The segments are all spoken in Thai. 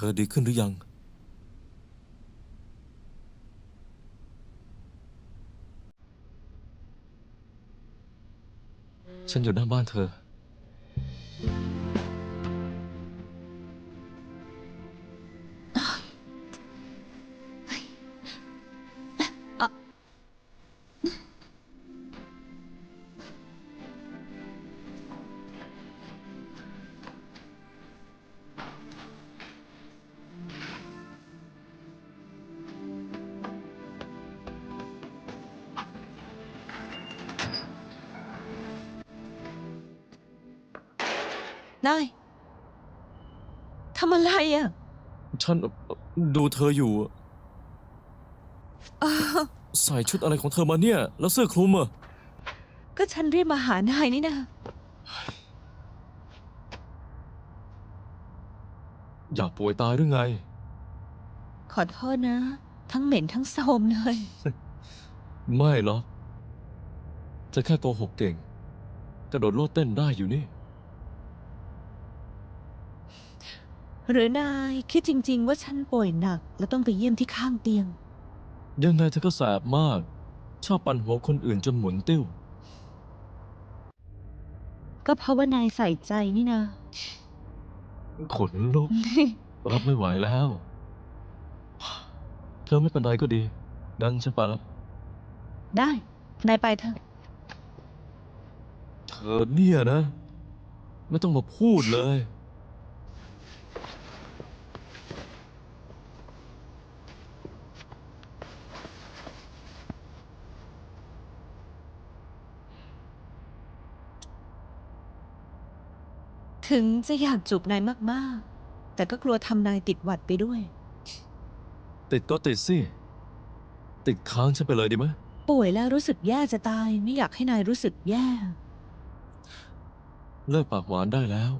ธอดีขึ้นหรือยัง ฉันอยู่หน้าบ้านเธอ นายทำอะไรอะ ฉันเอ่อดูเธออยู่อะใส่ชุดอะไรของเธอมาเนี่ย แล้วเสื้อคลุมอะ ก็ฉันรีบมาหานายนี่นะ อยากป่วยตายหรือไง ขอโทษนะ ทั้งเหม็นทั้งโสมเลย ไม่หรอกจะแค่โกหกเก่ง กระโดดโลดเต้นได้อยู่นี่ หรือนายคิดจริง ๆ ว่าฉันป่วยหนัก แล้วต้องไปเยี่ยมที่ข้างเตียง ยังไงเธอก็แสบมาก ชอบปั่นหัวคนอื่นจนหมุนติ้ว ก็เพราะว่านายใส่ใจนี่นะ ขนลุก รับไม่ไหวแล้ว เธอไม่เป็นไรก็ดี ดันฉันไปแล้วได้ นายไปเถอะ เธอเนี่ยนะ ไม่ต้องมาพูดเลย ถึงจะอยากจูบนายมากๆ แต่ก็กลัวทำนายติดหวัดไปด้วย ติดก็ติดสิ ติดค้างฉันไปเลยดีไหมป่วยแล้วรู้สึกแย่จะตาย ไม่อยากให้นายรู้สึกแย่ เลิกปากหวานได้แล้ว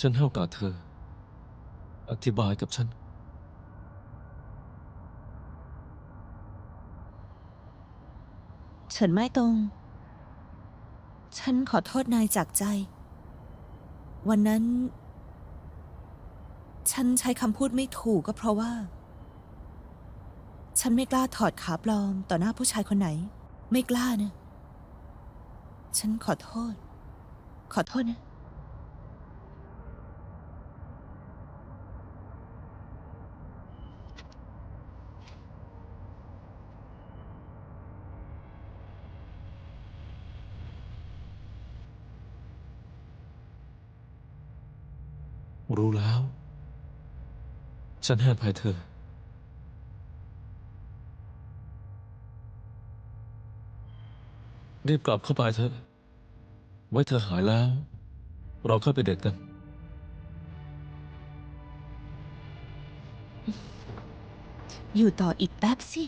ฉันให้โอกาสเธอ อธิบายกับฉันเฉินไม่ตรง ฉันขอโทษนายจากใจ วันนั้น ฉันใช้คำพูดไม่ถูกก็เพราะว่า ฉันไม่กล้าถอดขาปลอมต่อหน้าผู้ชายคนไหน ไม่กล้านะ ฉันขอโทษ ขอโทษนะ รู้แล้ว ฉันให้อภัยเธอ รีบกลับเข้าไปเถอะ ไว้เธอหายแล้ว เราค่อยไปเดทกัน อยู่ต่ออีกแป๊บสิ